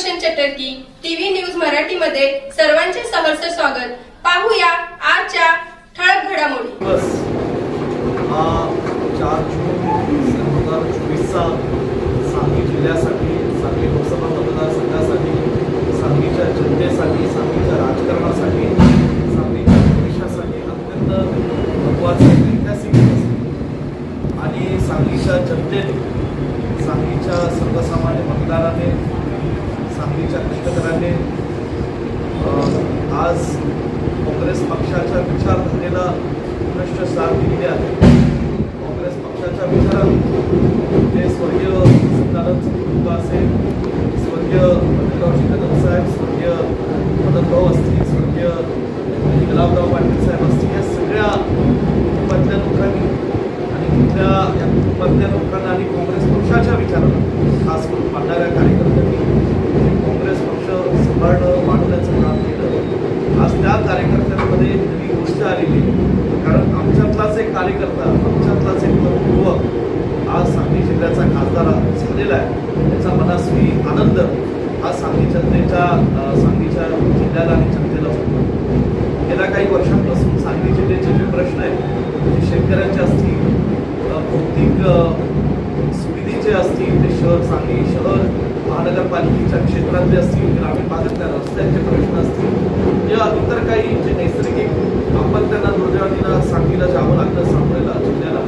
चटर्की TV news मराठीमध्ये सर्वांचे सहर्ष स्वागत. पाहूया आजच्या ठळक घडामोडी. बस. हा चार जून दोन हजार चोवीसचा सांगली जिल्ह्यासाठी सांगली लोकसभा मतदारसंघासाठी सांगलीच्या जनतेसाठी सांगलीच्या राजकारणासाठी सांगलीच्या भविष्यासाठी अत्यंत महत्त्वाचा ऐतिहासिक दिवस. आणि सांगलीच्या जनतेने सांगलीच्या सर्वसामान्य मतदाराने सांगलीच्या कृष्णकरांनी आज काँग्रेस पक्षाच्या विचारधारेला भ्रष्ट साथ दिलेली आहे. काँग्रेस पक्षाच्या विचारात ते स्वर्गीय सत्तानंद कुटुंब असेल स्वर्गीय मधुरावजी कदम साहेब स्वर्गीय मदनभाऊ असतील स्वर्गीय गुलाबराव पाटील साहेब असतील या सगळ्या कुटुंबातल्या लोकांनी आणि तिथल्या या कुटुंबातल्या लोकांना आणि काँग्रेस पक्षाच्या विचाराला कार्यकर्ता आमच्यातलाच एक युवक आज सांगली जिल्ह्याचा खासदार झालेला आहे. त्याचा मनास्वी आनंद आज सांगली जनतेच्या सांगलीच्या जिल्ह्याला आणि जनतेला होतो. गेल्या काही वर्षांपासून सांगली जिल्ह्याचे जे प्रश्न आहेत ते शेतकऱ्यांचे असतील भौतिक सुविधेचे असतील ते शहर सांगली शहर महानगरपालिकेच्या क्षेत्रातले असतील ग्रामीण भागातल्या रस्त्यांचे प्रश्न असतील या इतर काही जे नैसर्गिक आपत्त्यांना दुर्दैवानीला सांगलीला जावं लागलं सामोरेला जिल्ह्याला.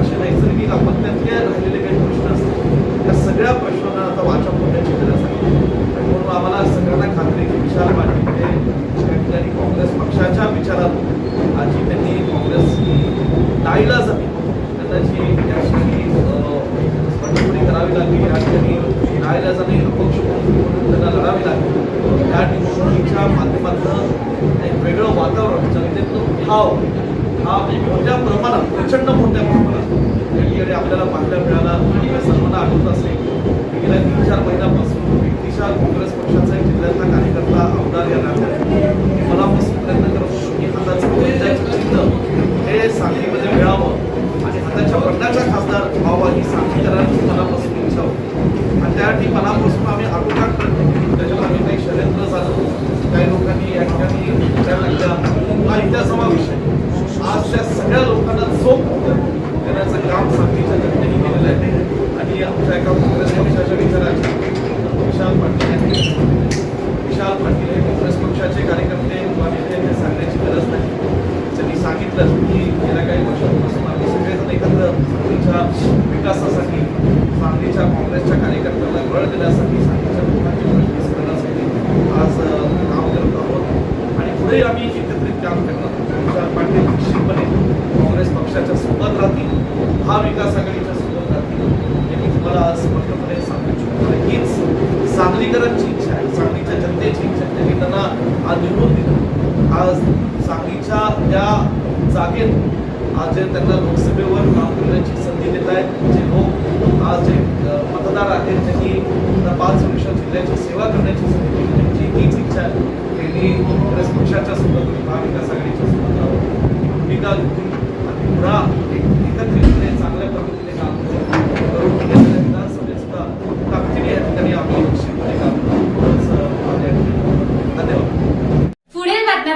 असे नैसर्गिक आपत्त्यातले राहिलेले काही प्रश्न असतात या सगळ्या प्रश्नांना आता वाचा फोडण्याची गरज आहे आणि म्हणून आम्हाला सगळ्यांना खात्री विचार की विशाल पाटील ठिकाणी काँग्रेस पक्षाच्या विचारात आजी त्यांनी काँग्रेस नाईला जावी त्यांना जी या ठिकाणी बंडखोरी करावी लागली या ठिकाणी नाईला जाणे अपक्ष म्हणून त्यांना लढावी लागली. या निवडणुकीच्या माध्यमातून एक वेगळं वातावरण जनतेतून भाव हा मोठ्या प्रमाणात प्रचंड मोठ्या प्रमाणात. या ठिकाणी आपल्याला पाहायला मिळाला आपल्या सर्वांना आठवत असेल की गेल्या तीन चार महिन्यापासून व्यक्तिशा काँग्रेस पक्षाचा एक जिल्ह्यातला कार्यकर्ता आमदार या नात्याने मनापासून प्रयत्न करत होतो की हाताचं कोणत्याचं चिन्ह हे सांगलीमध्ये मिळावं आणि हाताच्या पडण्याचा खासदार व्हावा ही सांगलीकरांची मनापासून इच्छा होती. आणि त्यासाठी मनापासून आम्ही आटोकाट प्रयत्न केले त्याच्यात आम्ही काही षडयंत्र झालं काही लोकांनी या ठिकाणी त्या लागल्या हा इतिहासावा विषय आज त्या सगळ्या लोकांना चोख देण्याचं काम सांगलीच्या जनतेने केलेलं आहे. आणि आमच्या एका काँग्रेस पक्षाच्या विचाराचे विशाल पाटील यांनी विशाल पाटील हे काँग्रेस पक्षाचे कार्यकर्ते किंवा नेते हे सांगण्याची गरज नाही. त्यांनी सांगितलं की गेल्या काही वर्षांपासून आम्ही सगळेजण एकत्र सांगलीच्या विकासासाठी सांगलीच्या काँग्रेसच्या कार्यकर्त्यांना बळ देण्यासाठी सांगलीच्या लोकांची प्रश्न करण्यासाठी आज काम करत आहोत. आणि पुढे आम्ही एकत्रित काम करणार आहोत. विशाल पाटील निश्चितपणे काँग्रेस पक्षाच्या सोबत राहतील महाविकास आघाडीच्या सोबत राहतील हे मी तुम्हाला आज स्पष्टपणे सांगू इच्छितो हीच सांगलीकरांची इच्छा आहे. सांगलीच्या जनतेची इच्छा आहे. त्यांनी त्यांना आज निवडून दिलं. आज सांगलीच्या त्या जागेत आज जे त्यांना लोकसभेवर काम करण्याची संधी देत आहेत जे लोक आज जे मतदार आहेत त्यांनी पाच वर्ष जिल्ह्याची सेवा करण्याची संधी दिली. त्यांची हीच इच्छा आहे. त्यांनी काँग्रेस पक्षाच्या सोबत महाविकास आघाडीच्या सोबत राहून भूमिका